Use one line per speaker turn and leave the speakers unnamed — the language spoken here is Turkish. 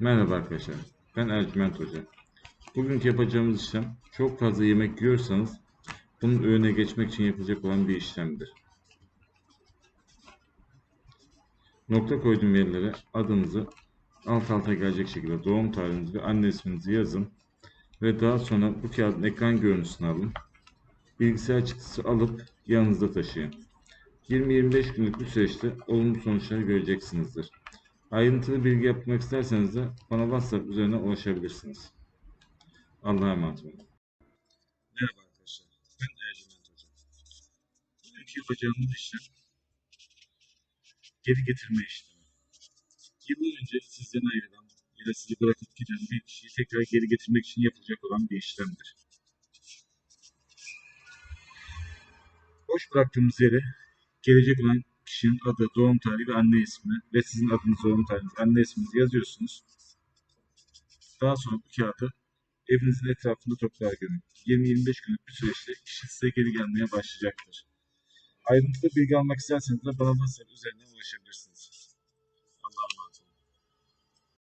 Merhaba arkadaşlar, ben Ercüment Hoca. Bugünkü yapacağımız işlem, çok fazla yemek yiyorsanız bunun önüne geçmek için yapılacak olan bir işlemdir. Nokta koyduğum yerlere adınızı alt alta gelecek şekilde doğum tarihinizi ve anne isminizi yazın ve daha sonra bu kağıdın ekran görüntüsünü alın. Bilgisayar çıktısı alıp yanınızda taşıyın. 20-25 günlük bir süreçte olumlu sonuçları göreceksinizdir. Ayrıntılı bilgi yapmak isterseniz de bana WhatsApp üzerinden ulaşabilirsiniz. Allah'a emanet olun. Merhaba arkadaşlar. Ben Ercüment Hoca. Bugünkü yapacağımız işlem geri getirme işlemi. Yıllar önce sizden ayrılan ya da sizi bırakıp giden bir kişiyi tekrar geri getirmek için yapılacak olan bir işlemdir. Boş bıraktığımız yere gelecek olan kişinin adı, doğum tarihi ve anne ismi ve sizin adınız, doğum tarihiniz, anne isminizi yazıyorsunuz. Daha sonra bu kağıdı evinizin etrafında toprağa gömün. 20-25 günlük bir süreçte kişi size geri gelmeye başlayacaktır. Ayrıntılı bilgi almak isterseniz de bana WhatsApp üzerinden ulaşabilirsiniz.